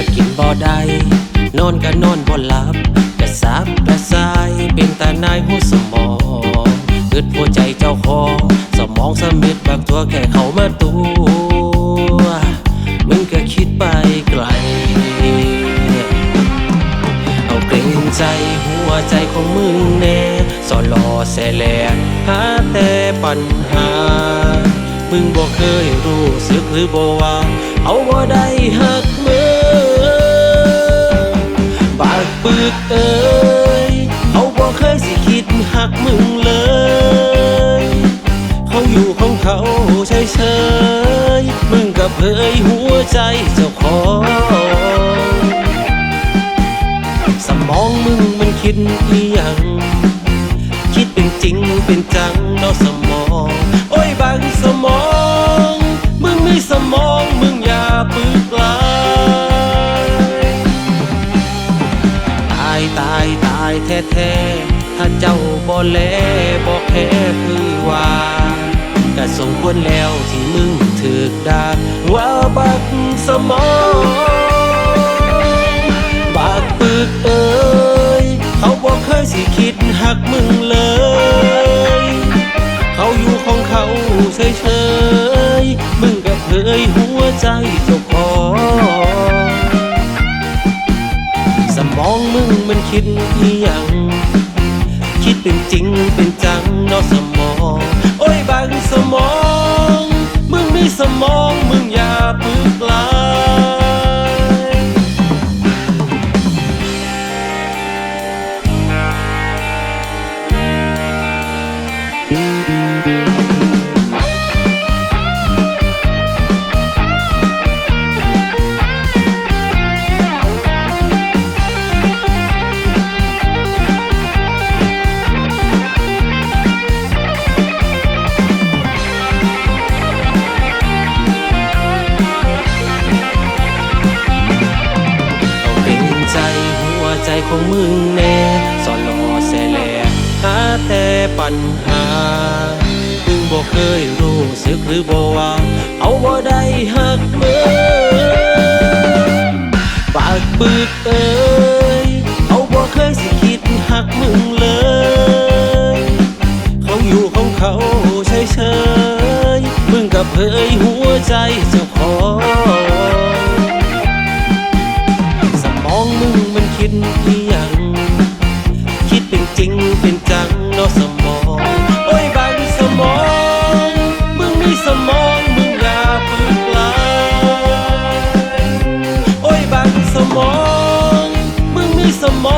ก็กินบ่ได้นอนก็นอนบ่หลับกระซับกระซายเป็นตานายหัวสมองเกิดหัวใจเจ้าของสมองสมิดบางตัวแค่เข้ามาตัวมึงก็คิดไปไกล เอาเกรงใจหัวใจของมึงแน่สอนรอแสแลหาแต่ปัญหา มึงบ่เคยรู้สึกหรือบ่ว่า เอาบ่ได้หัก มึงเลย เขาอยู่ของเขาเฉยๆมึงกับเผยหัวใจเจ้าของ สมองมึงมันคิดอีหยัง คิดเป็นจริงเป็นจังเนาะสมอง โอ้ยบางสมอง มึงไมีสมองมึงอย่าปึกลายตายตายตายแท้แท้ๆ ถ้าเจ้าบ่แลบ่แพ้คือว่าก็สมควรแล้วที่มึงถึกดาว่าบักสมองบากปึกเอ้ยเขาบอกเคยสิคิดหักมึงเลย เขาอยู่ของเขาเฉยๆมึงก็เคยหัวใจเจ้าของสมองมึงมันคิดอีหยัง คิดเป็นจริงเป็นจังนอกสมอง โอ้ยบางสมอง มึงมีสมองมึงอย่าปึก ของมึงแน่สอนรอแสแลหาแต่ปัญหา มึงบอกเคยรู้สึกหรือบ่ว่า เอาบ่ได้หักมือปากปึกเอ้ยเอาบ่เคยสิคิดหักมึงเลย เขาอยู่ของเขาเฉยๆมึงกับเผยหัวใจเจ้าของ อีหยัง คิดเป็นจริงเป็นจังนอสมอง โอ้ยบางสมอง มึงมีสมองมึงอย่าปืนกลาโอ้ยบางสมอง มึงมีสมอง